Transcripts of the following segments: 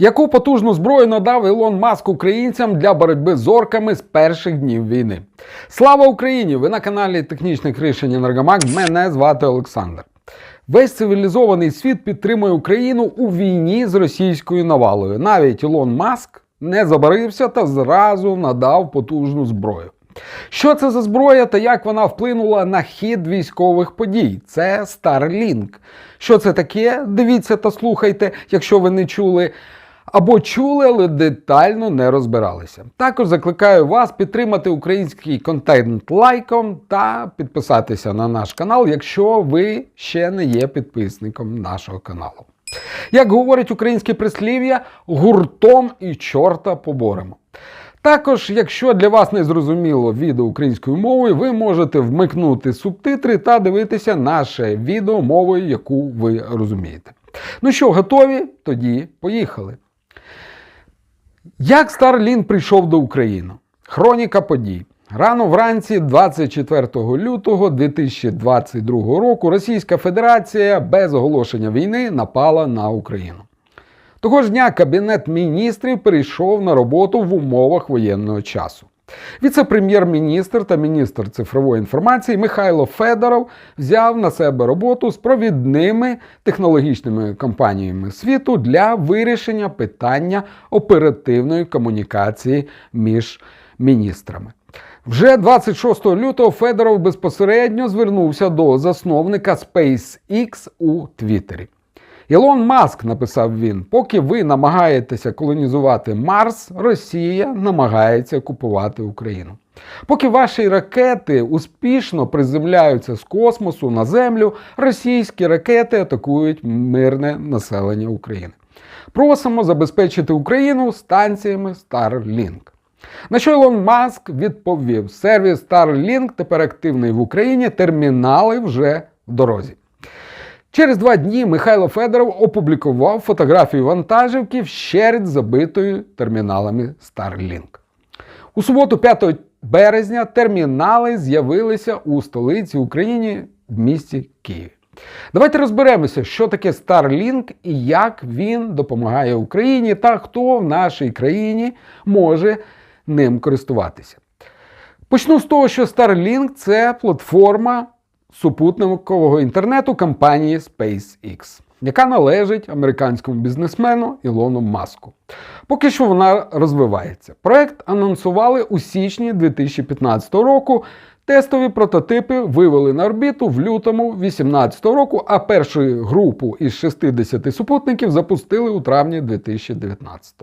Яку потужну зброю надав Ілон Маск українцям для боротьби з орками з перших днів війни? Слава Україні! Ви на каналі Технічних рішень Енергомак. Мене звати Олександр. Весь цивілізований світ підтримує Україну у війні з російською навалою. Навіть Ілон Маск не забарився та зразу надав потужну зброю. Що це за зброя та як вона вплинула на хід військових подій? Це Starlink. Що це таке? Дивіться та слухайте, якщо ви не чули. Або чули, але детально не розбиралися. Також закликаю вас підтримати український контент лайком та підписатися на наш канал, якщо ви ще не є підписником нашого каналу. Як говорить українське прислів'я, гуртом і чорта поборемо. Також, якщо для вас не зрозуміло відео українською мовою, ви можете вмикнути субтитри та дивитися наше відео мовою, яку ви розумієте. Ну що, готові? Тоді поїхали. Як Старлін прийшов до України? Хроніка подій. Рано вранці, 24 лютого 2022 року, Російська Федерація без оголошення війни напала на Україну. Того ж дня Кабінет міністрів перейшов на роботу в умовах воєнного часу. Віце-прем'єр-міністр та міністр цифрової інформації Михайло Федоров взяв на себе роботу з провідними технологічними компаніями світу для вирішення питання оперативної комунікації між міністрами. Вже 26 лютого Федоров безпосередньо звернувся до засновника SpaceX у Твіттері. Ілон Маск, написав він, поки ви намагаєтеся колонізувати Марс, Росія намагається купувати Україну. Поки ваші ракети успішно приземляються з космосу на землю, російські ракети атакують мирне населення України. Просимо забезпечити Україну станціями Starlink. На що Ілон Маск відповів: сервіс Starlink тепер активний в Україні, термінали вже в дорозі. Через два дні Михайло Федоров опублікував фотографію вантажівки вщерть забитою терміналами Starlink. У суботу, 5 березня, термінали з'явилися у столиці України в місті Києві. Давайте розберемося, що таке Starlink і як він допомагає Україні та хто в нашій країні може ним користуватися. Почну з того, що Starlink це платформа супутникового інтернету компанії SpaceX, яка належить американському бізнесмену Ілону Маску. Поки що вона розвивається. Проект анонсували у січні 2015 року. Тестові прототипи вивели на орбіту в лютому 2018 року, а першу групу із 60 супутників запустили у травні 2019.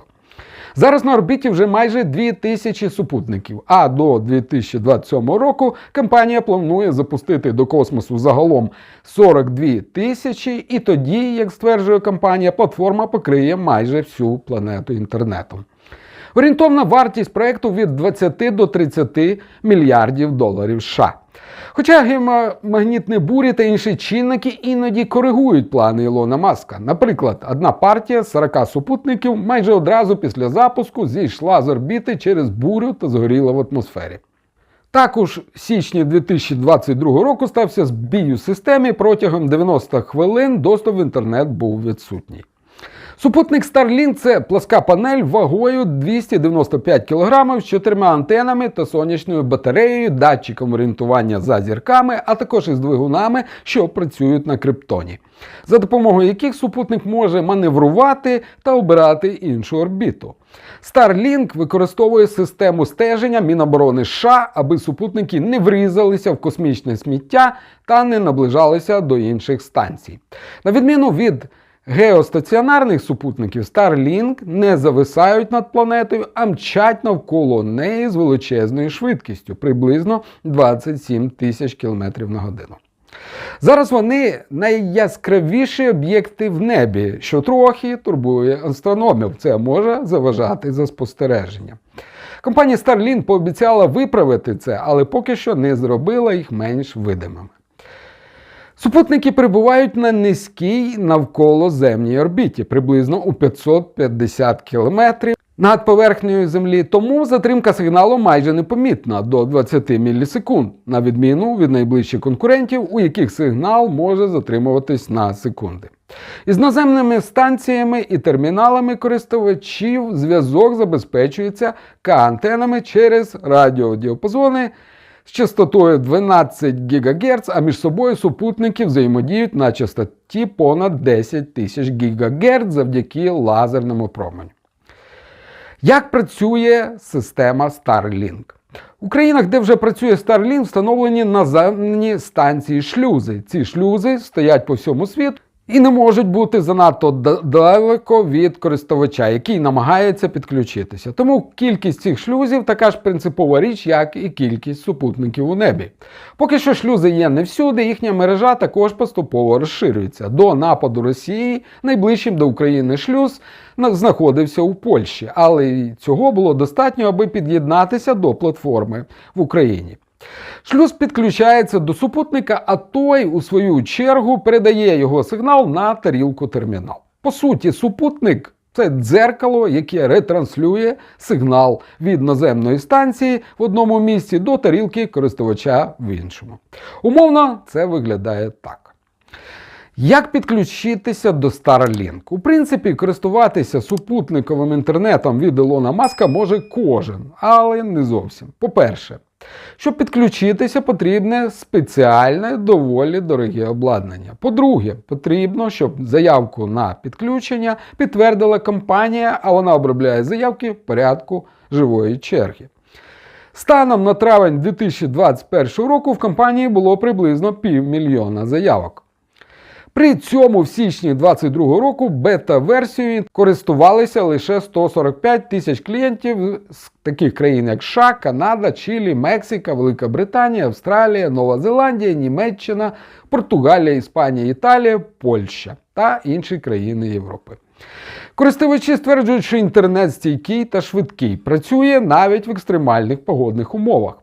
Зараз на орбіті вже майже 2000 супутників, а до 2027 року компанія планує запустити до космосу загалом 42 тисячі, і тоді, як стверджує компанія, платформа покриє майже всю планету інтернетом. Орієнтовна вартість проекту від 20 до 30 мільярдів доларів США. Хоча геомагнітні бурі та інші чинники іноді коригують плани Ілона Маска. Наприклад, одна партія з 40 супутників майже одразу після запуску зійшла з орбіти через бурю та згоріла в атмосфері. Також в січні 2022 року стався збій у системі протягом 90 хвилин доступ в інтернет був відсутній. Супутник Starlink – це пласка панель вагою 295 кг з чотирма антенами та сонячною батареєю, датчиком орієнтування за зірками, а також із двигунами, що працюють на криптоні, за допомогою яких супутник може маневрувати та обирати іншу орбіту. Starlink використовує систему стеження Міноборони США, аби супутники не врізалися в космічне сміття та не наближалися до інших станцій. На відміну від Геостаціонарних супутників Starlink не зависають над планетою, а мчать навколо неї з величезною швидкістю приблизно 27 тисяч км на годину. Зараз вони найяскравіші об'єкти в небі, що трохи турбує астрономів. Це може заважати за спостереження. Компанія Starlink пообіцяла виправити це, але поки що не зробила їх менш видимими. Супутники перебувають на низькій навколоземній орбіті, приблизно у 550 км над поверхнею землі, тому затримка сигналу майже непомітна до 20 мілісекунд, на відміну від найближчих конкурентів, у яких сигнал може затримуватись на секунди. Із наземними станціями і терміналами користувачів зв'язок забезпечується К-антенами через радіодіапазони з частотою 12 ГГц, а між собою супутники взаємодіють на частоті понад 10 тисяч ГГц завдяки лазерному променю. Як працює система Starlink? У країнах, де вже працює Starlink, встановлені наземні станції шлюзи. Ці шлюзи стоять по всьому світу і не можуть бути занадто далеко від користувача, який намагається підключитися. Тому кількість цих шлюзів така ж принципова річ, як і кількість супутників у небі. Поки що шлюзи є не всюди, їхня мережа також поступово розширюється. До нападу Росії найближчим до України шлюз знаходився у Польщі, але цього було достатньо, аби під'єднатися до платформи в Україні. Шлюз підключається до супутника, а той, у свою чергу, передає його сигнал на тарілку термінал. По суті, супутник це дзеркало, яке ретранслює сигнал від наземної станції в одному місці до тарілки користувача в іншому. Умовно, це виглядає так. Як підключитися до Starlink? У принципі, користуватися супутниковим інтернетом від Ілона Маска може кожен, але не зовсім. По-перше, щоб підключитися, потрібне спеціальне, доволі дороге обладнання. По-друге, потрібно, щоб заявку на підключення підтвердила компанія, а вона обробляє заявки в порядку живої черги. Станом на травень 2021 року в компанії було приблизно півмільйона заявок. При цьому в січні 2022 року бета-версією користувалися лише 145 тисяч клієнтів з таких країн, як США, Канада, Чилі, Мексика, Велика Британія, Австралія, Нова Зеландія, Німеччина, Португалія, Іспанія, Італія, Польща та інші країни Європи. Користувачі стверджують, що інтернет стійкий та швидкий, працює навіть в екстремальних погодних умовах.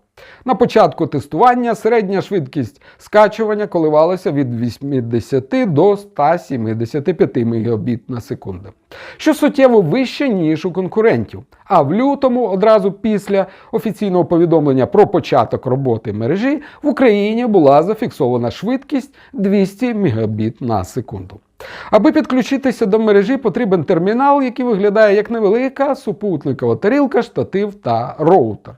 На початку тестування середня швидкість скачування коливалася від 80 до 175 Мбіт на секунду, що суттєво вище, ніж у конкурентів. А в лютому, одразу після офіційного повідомлення про початок роботи мережі, в Україні була зафіксована швидкість 200 Мбіт на секунду. Аби підключитися до мережі, потрібен термінал, який виглядає як невелика супутникова тарілка, штатив та роутер.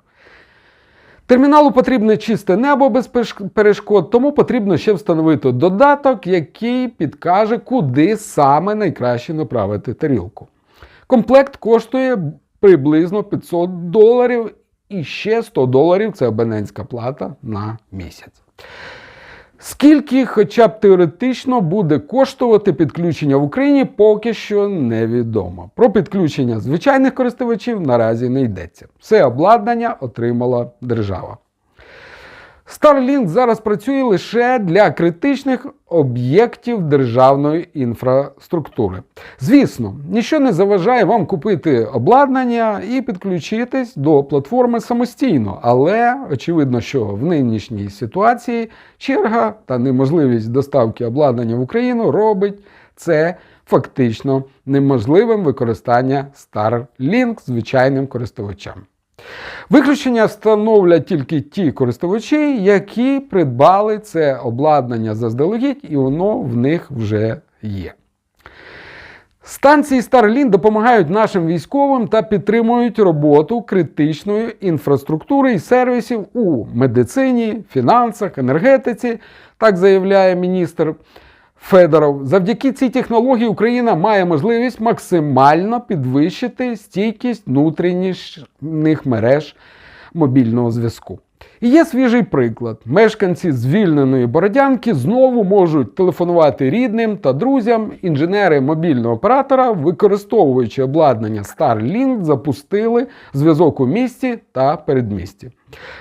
Терміналу потрібне чисте небо без перешкод, тому потрібно ще встановити додаток, який підкаже, куди саме найкраще направити тарілку. Комплект коштує приблизно 500 доларів і ще 100 доларів це абонентська плата на місяць. Скільки, хоча б теоретично, буде коштувати підключення в Україні, поки що невідомо. Про підключення звичайних користувачів наразі не йдеться. Все обладнання отримала держава. Starlink зараз працює лише для критичних об'єктів державної інфраструктури. Звісно, нічого не заважає вам купити обладнання і підключитись до платформи самостійно, але очевидно, що в нинішній ситуації черга та неможливість доставки обладнання в Україну робить це фактично неможливим використання Starlink звичайним користувачам. Виключення встановлять тільки ті користувачі, які придбали це обладнання заздалегідь, і воно в них вже є. Станції Starlink допомагають нашим військовим та підтримують роботу критичної інфраструктури і сервісів у медицині, фінансах, енергетиці, так заявляє міністр Федоров. Завдяки цій технології Україна має можливість максимально підвищити стійкість внутрішніх мереж мобільного зв'язку. І є свіжий приклад. Мешканці звільненої Бородянки знову можуть телефонувати рідним та друзям. Інженери мобільного оператора, використовуючи обладнання Starlink, запустили зв'язок у місті та передмісті.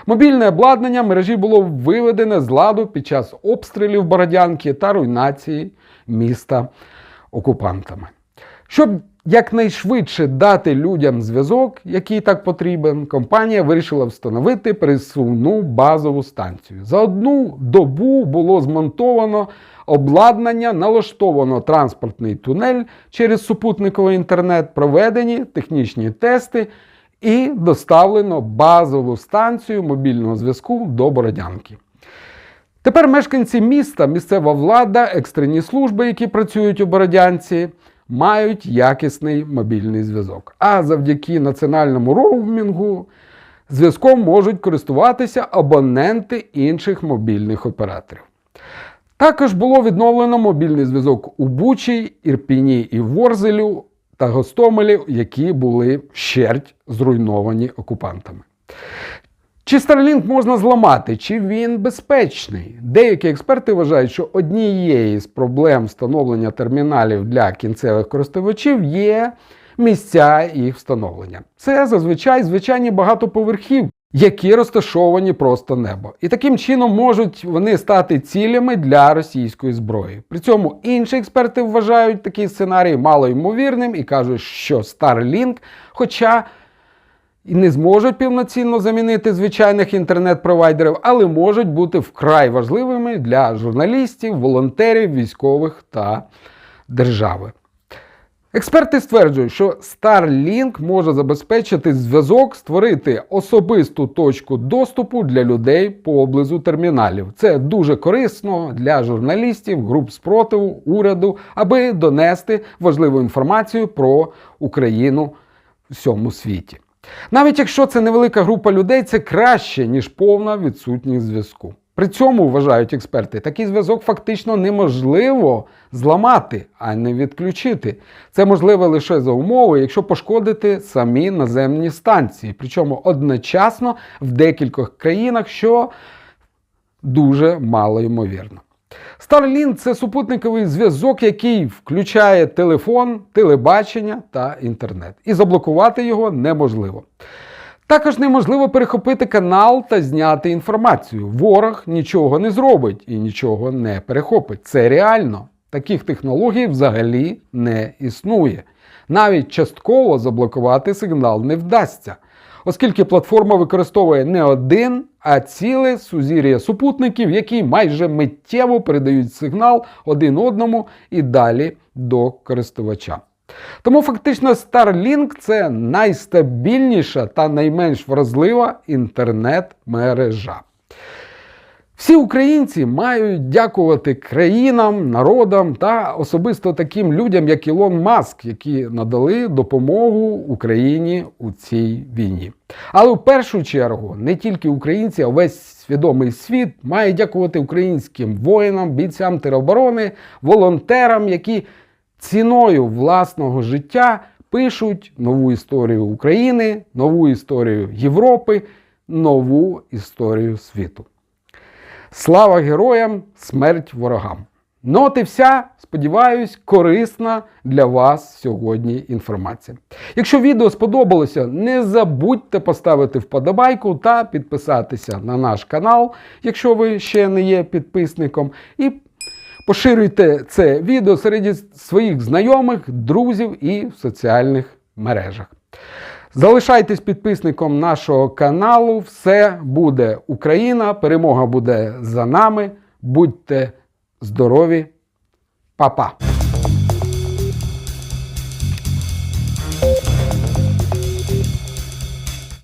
Мобільне обладнання мережі було виведене з ладу під час обстрілів Бородянки та руйнації міста окупантами. Щоб якнайшвидше дати людям зв'язок, який так потрібен, компанія вирішила встановити пересувну базову станцію. За одну добу було змонтовано обладнання, налаштовано транспортний тунель через супутниковий інтернет, проведені технічні тести і доставлено базову станцію мобільного зв'язку до Бородянки. Тепер мешканці міста, місцева влада, екстрені служби, які працюють у Бородянці, мають якісний мобільний зв'язок. А завдяки національному роумінгу зв'язком можуть користуватися абоненти інших мобільних операторів. Також було відновлено мобільний зв'язок у Бучі, Ірпіні і Ворзелю та Гостомелі, які були вщерть зруйновані окупантами. Чи Starlink можна зламати, чи він безпечний? Деякі експерти вважають, що однією з проблем встановлення терміналів для кінцевих користувачів є місця їх встановлення. Це зазвичай звичайні багатоповерхів, які розташовані просто небо. І таким чином можуть вони стати цілями для російської зброї. При цьому інші експерти вважають такий сценарій малоймовірним і кажуть, що Starlink, хоча і не зможуть повноцінно замінити звичайних інтернет-провайдерів, але можуть бути вкрай важливими для журналістів, волонтерів, військових та держави. Експерти стверджують, що Starlink може забезпечити зв'язок, створити особисту точку доступу для людей поблизу терміналів. Це дуже корисно для журналістів, груп спротиву, уряду, аби донести важливу інформацію про Україну всьому світі. Навіть якщо це невелика група людей, це краще, ніж повна відсутність зв'язку. При цьому, вважають експерти, такий зв'язок фактично неможливо зламати, а не відключити. Це можливо лише за умови, якщо пошкодити самі наземні станції, причому одночасно в декількох країнах, що дуже мало ймовірно. Starlink – це супутниковий зв'язок, який включає телефон, телебачення та інтернет. І заблокувати його неможливо. Також неможливо перехопити канал та зняти інформацію. Ворог нічого не зробить і нічого не перехопить. Це реально. Таких технологій взагалі не існує. Навіть частково заблокувати сигнал не вдасться, оскільки платформа використовує не один, а ціле сузір'я супутників, які майже миттєво передають сигнал один одному і далі до користувача. Тому фактично Starlink це найстабільніша та найменш вразлива інтернет-мережа. Всі українці мають дякувати країнам, народам та особисто таким людям, як Ілон Маск, які надали допомогу Україні у цій війні. Але в першу чергу не тільки українці, а весь свідомий світ має дякувати українським воїнам, бійцям тероборони, волонтерам, які ціною власного життя пишуть нову історію України, нову історію Європи, нову історію світу. Слава героям, смерть ворогам! Ну от і вся, сподіваюсь, корисна для вас сьогодні інформація. Якщо відео сподобалося, не забудьте поставити вподобайку та підписатися на наш канал, якщо ви ще не є підписником. І поширюйте це відео серед своїх знайомих, друзів і в соціальних мережах. Залишайтесь підписником нашого каналу. Все буде Україна, перемога буде за нами. Будьте здорові, Па-па!